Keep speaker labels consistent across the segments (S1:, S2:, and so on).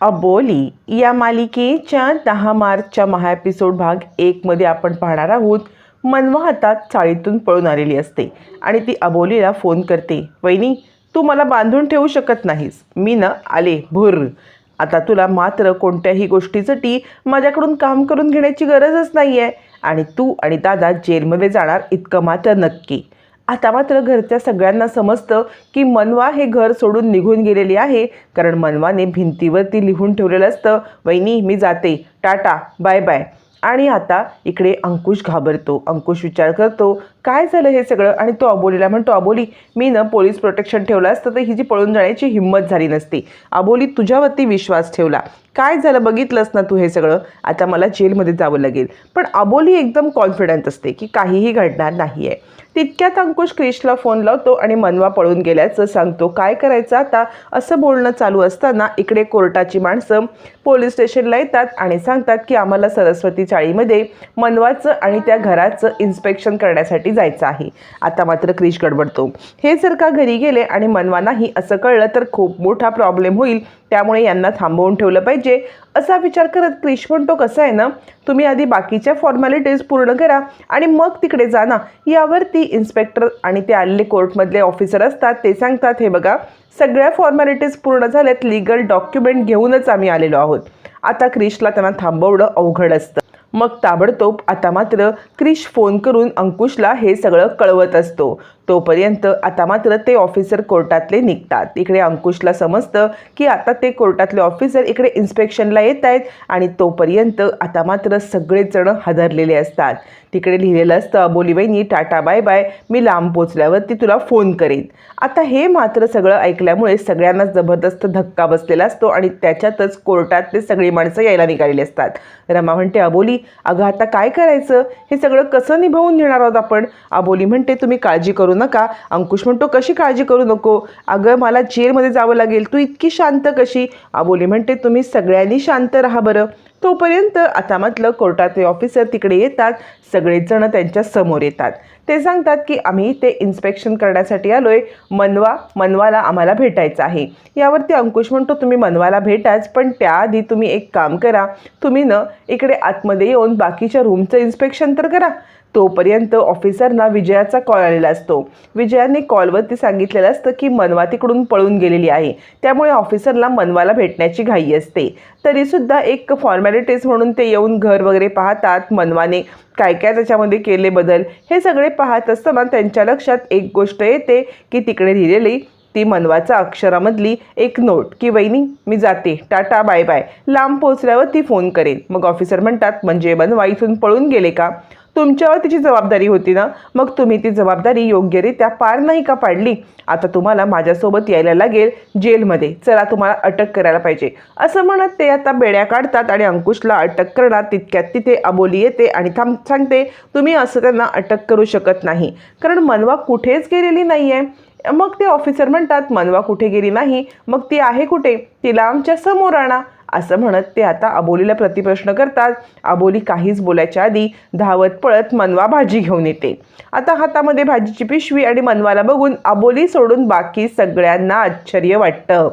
S1: अबोली या मालिकेच्या दहा मार्चच्या महा एपिसोड भाग एकमध्ये आपण पाहणार आहोत. मनवा हातात चाळीतून पळून आलेली असते आणि ती अबोलीला फोन करते. वहिनी तू मला बांधून ठेवू शकत नाहीस. मी ना आले भुर. आता तुला मात्र कोणत्याही गोष्टीसाठी माझ्याकडून काम करून घेण्याची गरजच नाही आहे आणि तू आणि दादा जेलमध्ये जाणार इतकं मात्र नक्की. आता मात्र घरच्या सगळ्यांना समजतं की मनवा हे घर सोडून निघून गेलेली आहे. कारण मनवाने भिंतीवरती लिहून ठेवलेलं असतं वहिनी मी जाते. टाटा. Bye bye. आणि आता इकडे अंकुश घाबरतो. अंकुश विचार करतो काय झालं हे सगळं? आणि तो अबोलीला म्हणतो अबोली मी ना पोलीस प्रोटेक्शन ठेवलं असतं तर हिची पळून जाण्याची हिंमत झाली नसती. अबोली तुझ्यावरती विश्वास ठेवला. काय झालं? बघितलंस ना तू हे सगळं? आता मला जेलमध्ये जावं लागेल. पण अबोली एकदम कॉन्फिडंट असते की काहीही घडणार नाही आहे तितक्यात अंकुश क्रिशला फोन लावतो आणि मनवा पळून गेल्याचं सांगतो. काय करायचं आता? असं बोलणं चालू असताना इकडे कोर्टाची माणसं पोलीस स्टेशनला येतात आणि सांगतात की आम्हाला सरस्वती चाळीमध्ये मनवाचं आणि त्या घराचं इन्स्पेक्शन करण्यासाठी जायचं आहे. आता मात्र क्रिश गडबडतो. हे जर का घरी गेले आणि मनवा नाही असं कळलं तर खूप मोठा प्रॉब्लेम होईल. त्यामुळे यांना थांबवून ठेवलं पाहिजे. असा विचार करत क्रिश म्हणतो कसं आहे ना तुम्ही आधी बाकीच्या फॉर्मॅलिटीज पूर्ण करा आणि मग तिकडे जा ना. यावरती इन्स्पेक्टर आणि ते आलेले कोर्टमधले ऑफिसर असतात ते सांगतात हे बघा सगळ्या फॉर्मॅलिटीज पूर्ण झाल्यात लिगल डॉक्युमेंट घेऊनच आम्ही आलेलो आहोत. आता क्रिशला त्यांना थांबवणं अवघड असतं. मग ताबडतोब आता मात्र क्रिश फोन करून अंकुशला हे सगळं कळवत असतो. तोपर्यंत आता मात्र ते ऑफिसर कोर्टातले निघतात. इकडे अंकुशला समजतं की आता ते कोर्टातले ऑफिसर इकडे इन्स्पेक्शनला येत आहेत आणि तोपर्यंत आता मात्र सगळेजण हादरलेले असतात. तिकडे लिहिलेलं असतं अबोली टाटा बाय बाय. मी लांब पोचल्यावरती तुला फोन करेन. आता हे मात्र सगळं ऐकल्यामुळे सगळ्यांना जबरदस्त धक्का बसलेला असतो आणि त्याच्यातच कोर्टातले सगळी माणसं यायला निघालेली असतात. रमा म्हणते अबोली अगं आता काय करायचं? हे सगळं कसं निभावून घेणार आहोत आपण? अबोली म्हणते तुम्ही काळजी करून नका. अंकुश म्हणतो कशी काळजी करू नको? अगं मला जेलमध्ये जावं लागेल. तू इतकी शांत कशी? आबोली म्हणते तुम्ही सगळ्यांनी शांत राहा बरं. तोपर्यंत आता म्हटलं कोर्टातले ऑफिसर तिकडे येतात. सगळेजण त्यांच्यासमोर येतात. ते सांगतात की आम्ही ते इन्स्पेक्शन करण्यासाठी आलोय. मनवा मनवाला आम्हाला भेटायचं आहे. यावरती अंकुश म्हणतो तुम्ही मनवाला भेटाच पण त्याआधी तुम्ही एक काम करा. तुम्ही न इकडे आतमध्ये येऊन बाकीच्या रूमचं इन्स्पेक्शन तर करा. तोपर्यंत ऑफिसरना विजयाचा कॉल आलेला असतो. विजयाने कॉलवरती सांगितलेलं असतं की मनवा तिकडून पळून गेलेली आहे. त्यामुळे ऑफिसरला मनवाला भेटण्याची घाई असते. तरीसुद्धा एक फॉर्मॅलिटीज म्हणून ते येऊन घर वगैरे पाहतात. मनवाने काय काय त्याच्यामध्ये केले बदल हे सगळे पाहत असताना त्यांच्या लक्षात एक गोष्ट येते की तिकडे लिहिलेली ती मनवाचा अक्षरामधली एक नोट की वहिनी मी जाते. Tata bye bye. लांब पोचल्यावर ती फोन करेन मग ऑफिसर म्हणतात म्हणजे मनवा इथून पळून गेले का? तुमच्यावर तिची जबाबदारी होती ना मग तुम्ही ती जबाबदारी योग्यरित्या पार नाही का पाडली? आता तुम्हाला माझ्यासोबत यायला लागेल जेलमध्ये. चला तुम्हाला अटक करायला पाहिजे. असं म्हणत ते आता बेड्या काढतात आणि अंकुशला अटक करणार तितक्यात तिथे अबोली येते आणि थांब सांगते तुम्ही असं त्यांना अटक करू शकत नाही. कारण मनवा कुठेच गेलेली नाही आहे मग ते ऑफिसर म्हणतात मनवा कुठे गेली नाही? मग ती आहे कुठे? तिला आमच्यासमोर आणा. असं म्हणत ते आता अबोलीला प्रतिप्रश्न करतात. अबोली काहीच बोलायच्या आधी धावत पळत मनवा भाजी घेऊन येते. आता हातामध्ये भाजीची पिशवी आणि मनवाला बघून अबोली सोडून बाकी सगळ्यांना आश्चर्य वाटतं.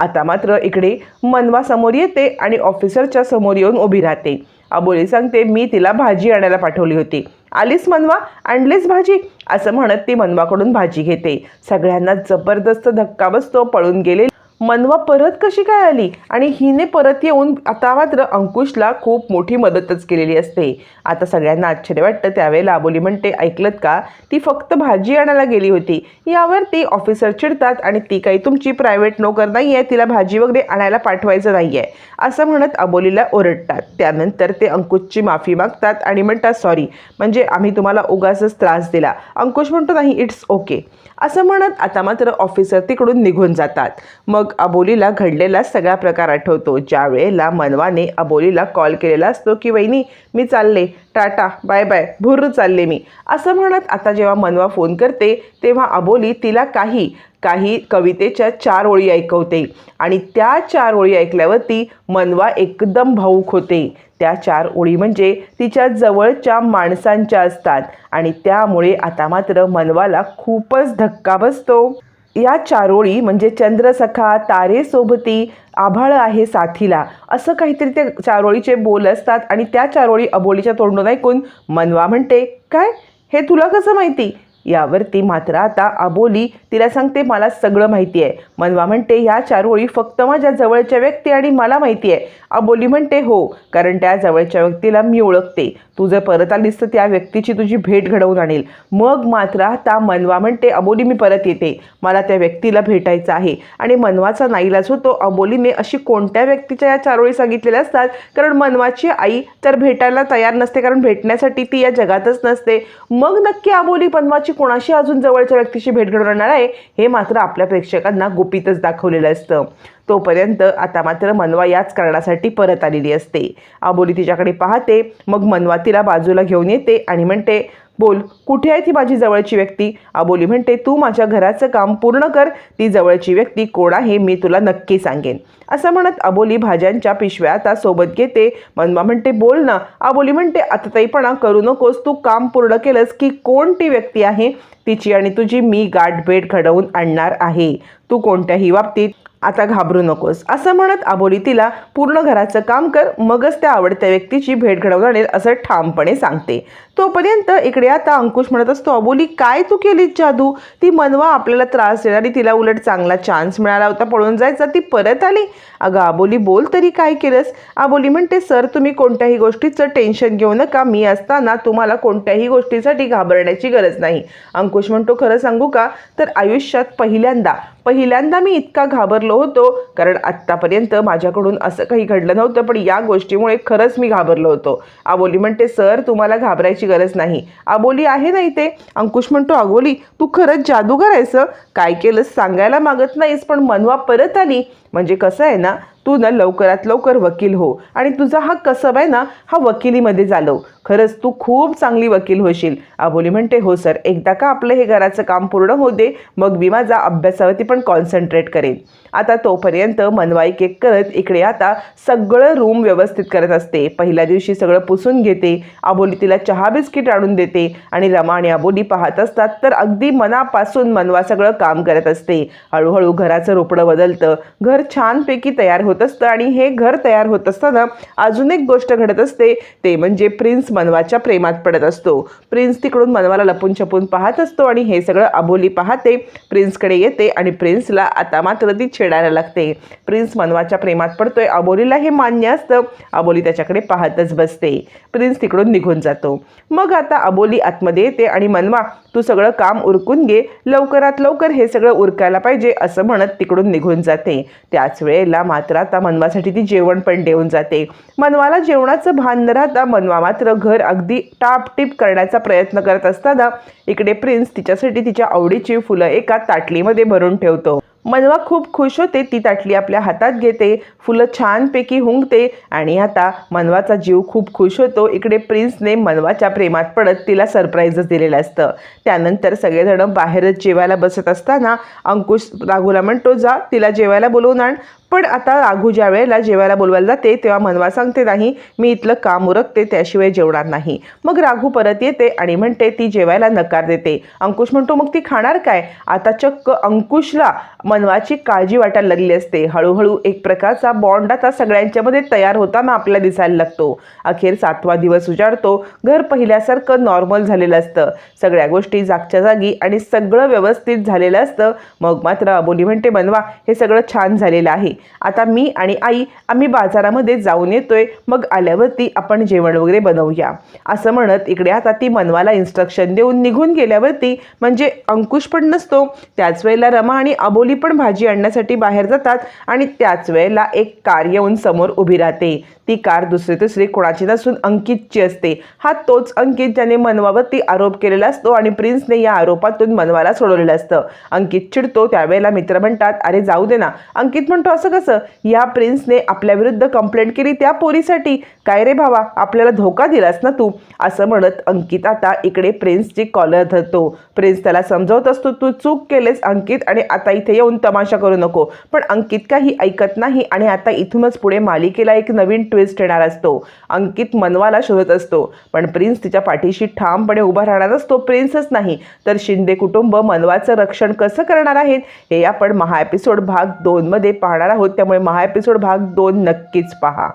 S1: आता मात्र इकडे मनवा समोर येते आणि ऑफिसरच्या समोर येऊन उभी राहते. अबोली सांगते मी तिला भाजी आणायला पाठवली होती. आलीस मनवा? आणलीस भाजी? असं म्हणत ती मनवाकडून भाजी घेते. सगळ्यांना जबरदस्त धक्का बसतो पळून गेले मनवा परत कशी काय आली? आणि हिने परत येऊन आता मात्र अंकुशला खूप मोठी मदतच केलेली असते. आता सगळ्यांना आश्चर्य वाटतं. त्यावेळेला आबोली म्हणते ऐकलत का? ती फक्त भाजी आणायला गेली होती. यावर ती ऑफिसर चिडतात आणि ती काही तुमची प्रायव्हेट नोकर नाही आहे तिला भाजी वगैरे आणायला पाठवायचं नाही आहे असं म्हणत अबोलीला ओरडतात. त्यानंतर ते अंकुशची माफी मागतात आणि म्हणतात सॉरी म्हणजे आम्ही तुम्हाला उगाचच त्रास दिला. अंकुश म्हणतो नाही इट्स ओके असं म्हणत आता मात्र ऑफिसर तिकडून निघून जातात. मग अबोलीला घडलेला सगळा प्रकार आठवतो. ज्या वेळेला मनवाने अबोलीला कॉल केलेला असतो की वहिनी मी चालले. टाटा बाय बाय भुर्र चालले मी. असं म्हणत आता जेव्हा मनवा फोन करते तेव्हा अबोली तिला काही काही कवितेच्या चार ओळी ऐकवते. आणि त्या चार ओळी ऐकल्यावरती मनवा एकदम भाऊक होते. त्या चार ओळी म्हणजे तिच्या जवळच्या माणसांच्या असतात. आणि त्यामुळे आता मात्र मनवाला खूपच धक्का बसतो. या चारोळी म्हणजे चंद्रसखा तारेसोबती आभाळ आहे साथीला. असं काहीतरी त्या चारोळीचे बोल असतात आणि त्या चारोळी अबोलीच्या तोंडून ऐकून मनवा म्हणते काय? हे तुला कसं माहिती? यावरती मात्र आता अबोली तिला सांगते मला सगळं माहिती आहे. मनवा म्हणते ह्या चारोळी फक्त माझ्या जवळच्या व्यक्ती आणि मला माहिती आहे. अबोली म्हणते हो कारण त्या जवळच्या व्यक्तीला मी ओळखते. तू जर परत आलीस तर त्या व्यक्तीची तुझी भेट घडवून आणेल. मग मात्र आता मनवा म्हणते अबोली मी परत येते. मला त्या व्यक्तीला भेटायचं आहे. आणि मनवाचा नाईलाज होतो अबोलीने अशी कोणत्या व्यक्तीच्या या चारोळी सांगितलेल्या असतात? कारण मनवाची आई तर भेटायला तयार नसते कारण भेटण्यासाठी ती या जगातच नसते. मग नक्की अबोली मनवाची कोणाशी अजून जवळच्या व्यक्तीशी भेट घडवून आहे? हे मात्र आपल्या प्रेक्षकांना गुपितच दाखवलेलं असतं. तोपर्यंत आता मात्र मनवा याच कारणासाठी परत आलेली असते. आबोली तिच्याकडे पाहते मग मनवा तिला बाजूला घेऊन येते आणि म्हणते बोल कुठे आहे ती माझी जवळची व्यक्ती? आबोली म्हणते तू माझ्या घराचं काम पूर्ण कर ती जवळची व्यक्ती कोण आहे मी तुला नक्की सांगेन. असं म्हणत अबोली भाज्यांच्या पिशव्या आता सोबत घेते. मनवा म्हणते बोल ना. आबोली म्हणते आतताईपणा करू नकोस तू काम पूर्ण केलंस की कोण ती व्यक्ती आहे? तिची आणि तुझी मी गाठभेट घडवून आणणार आहे. तू कोणत्याही बाबतीत आता घाबरू नकोस. असं म्हणत आबोली तिला पूर्ण घराचं काम कर मगच त्या आवडत्या व्यक्तीची भेट घडवून आणेल असं ठामपणे सांगते. तोपर्यंत इकडे आता अंकुश म्हणत असतो अबोली काय तू केलीस जादू? ती मनवा आपल्याला त्रास देणारी तिला उलट चांगला चान्स मिळाला होता पळून जायचा ती परत आली. अगं आबोली बोल तरी काय केलंस. आबोली म्हणते सर तुम्ही कोणत्याही गोष्टीचं टेन्शन घेऊ नका. मी असताना तुम्हाला कोणत्याही गोष्टीसाठी घाबरण्याची गरज नाही. अंकुश म्हणतो खरं सांगू का? तर आयुष्यात पहिल्यांदा पहिल्यांदा मी इतका घाबरलो होतो कारण आत्तापर्यंत माझ्याकडून असं काही घडलं नव्हतं पण या गोष्टीमुळे खरंच मी घाबरलो होतो. आबोली म्हणते सर तुम्हाला घाबरायची गरज नाही. आबोली आहे ना इथे? अंकुश म्हणतो अगोली तू खरंच जादूगर आहेस काय केलंस सांगायला मागत नाहीस पण मनवा परत आली. म्हणजे कसं आहे ना तू ना लवकरात लवकर वकील हो आणि तुझा हा कसब आहे ना हा वकिलीमध्ये चालव खरंच तू खूप चांगली वकील होशील. आबोली म्हणते हो सर एकदा का आपलं हे घराचं काम पूर्ण होऊ दे मग मी माझा अभ्यासावरती पण कॉन्सन्ट्रेट करेन. आता तोपर्यंत मनवाई केक करत इकडे आता सगळं रूम व्यवस्थित करत असते. पहिल्या दिवशी सगळं पुसून घेते. आबोली तिला चहा बिस्किट आणून देते आणि रमा आणि आबोली पाहत असतात तर अगदी मनापासून मनवा सगळं काम करत असते. हळूहळू घराचं रोपडं बदलतं. घर छानपैकी तयार होत असतं आणि हे घर तयार होत असताना अजून एक गोष्ट घडत असते ते म्हणजे प्रिन्स मनवाच्या प्रेमात पडत असतो. प्रिन्स तिकडून मनवाला लपून छपून पाहत असतो आणि हे सगळं अबोली पाहते. प्रिन्सकडे येते आणि प्रिन्सला आता मात्र ती छेडायला लागते. प्रिन्स मनवाच्या प्रेमात पडतोय अबोलीला हे मान्य असतं. अबोली त्याच्याकडे पाहतच बसते. प्रिन्स तिकडून निघून जातो. मग आता अबोली आतमध्ये येते आणि मनवा तू सगळं काम उरकून घे. लवकरात लवकर हे सगळं उरकायला पाहिजे असं म्हणत तिकडून निघून जाते. त्याच वेळेला मात्र आता मनवासाठी ती जेवण पण देऊन जाते. मनवाला जेवणाचं भान न राहता मनवा मात्र घर अगदी टापटीप करण्याचा प्रयत्न करत असताना इकडे प्रिन्स तिच्यासाठी तिच्या आवडीची फुलं एका ताटलीमध्ये भरून ठेवतो. मनवा खूप खुश होते ती ताटली आपल्या हातात घेते. फुलं छानपैकी हुंगते आणि आता मनवाचा जीव खूप खुश होतो. इकडे प्रिन्सने मनवाच्या प्रेमात पडत तिला सरप्राईजच दिलेलं असतं. त्यानंतर सगळेजण बाहेरच जेवायला बसत असताना अंकुश राघूला म्हणतो जा तिला जेवायला बोलवून आण. पण आता राघू ज्या वेळेला जेवायला बोलवायला जाते तेव्हा मनवा सांगते नाही मी इथलं काम उरकते त्याशिवाय जेवणार नाही. मग राघू परत येते आणि म्हणते ती जेवायला नकार देते. अंकुश म्हणतो मग ती खाणार काय? आता चक्क अंकुशला मनवाची काळजी वाटायला लागली असते. हळूहळू एक प्रकारचा बॉन्ड आता सगळ्यांच्यामध्ये तयार होताना आपल्याला दिसायला लागतो. अखेर सातवा दिवस उजाडतो. घर पहिल्यासारखं नॉर्मल झालेलं असतं. सगळ्या गोष्टी जागच्या जागी आणि सगळं व्यवस्थित झालेलं असतं. मग मात्र अबोली म्हणते बनवा हे सगळं छान झालेलं आहे. आता मी आणि आई आम्ही बाजारामध्ये जाऊन येतोय. मग आल्यावरती आपण जेवण वगैरे बनवूया. असं म्हणत इकडे आता ती मनवाला इन्स्ट्रक्शन देऊन निघून गेल्यावरती म्हणजे अंकुश पण नसतो. त्याच वेळेला रमा आणि अबोली पण भाजी आणण्यासाठी बाहेर जातात आणि त्याच वेळेला एक कार येऊन समोर उभी राहते. ती कार दुसरी तिसरी कोणाची नसून अंकितची असते. हा तोच अंकित ज्याने मनवावरती आरोप केलेला असतो आणि प्रिन्सने या आरोपातून मनवाला सोडवलेलं असतं. अंकित चिडतो त्यावेळेला मित्र म्हणतात अरे जाऊ दे ना. अंकित म्हणतो असं कसं? या प्रिन्सने आपल्या विरुद्ध कंप्लेंट केली त्या पोरीसाठी. काय रे भावा? आपल्याला धोका दिलास ना तू? असं म्हणत अंकित आता इकडे प्रिन्सची कॉलर धरतो. प्रिन्स त्याला समजवत असतो तू चूक केलेस अंकित आणि आता इथे येऊन तमाशा करू नको. पण अंकित काही ऐकत नाही आणि आता इथूनच पुढे मालिकेला एक नवीन ट्विस्ट येणार असतो. अंकित मनवाला शोधत असतो. पण प्रिन्स तिच्या पाठीशी ठामपणे उभा राहणार असतो. प्रिन्सच नाही. तर शिंदे कुटुंब मनवाचं रक्षण कसं करणार आहेत? हे आपण महा एपिसोड भाग दोनमध्ये पाहणार आहोत. आहोत त्यामुळे महा एपिसोड भाग दोन नक्कीच पहा.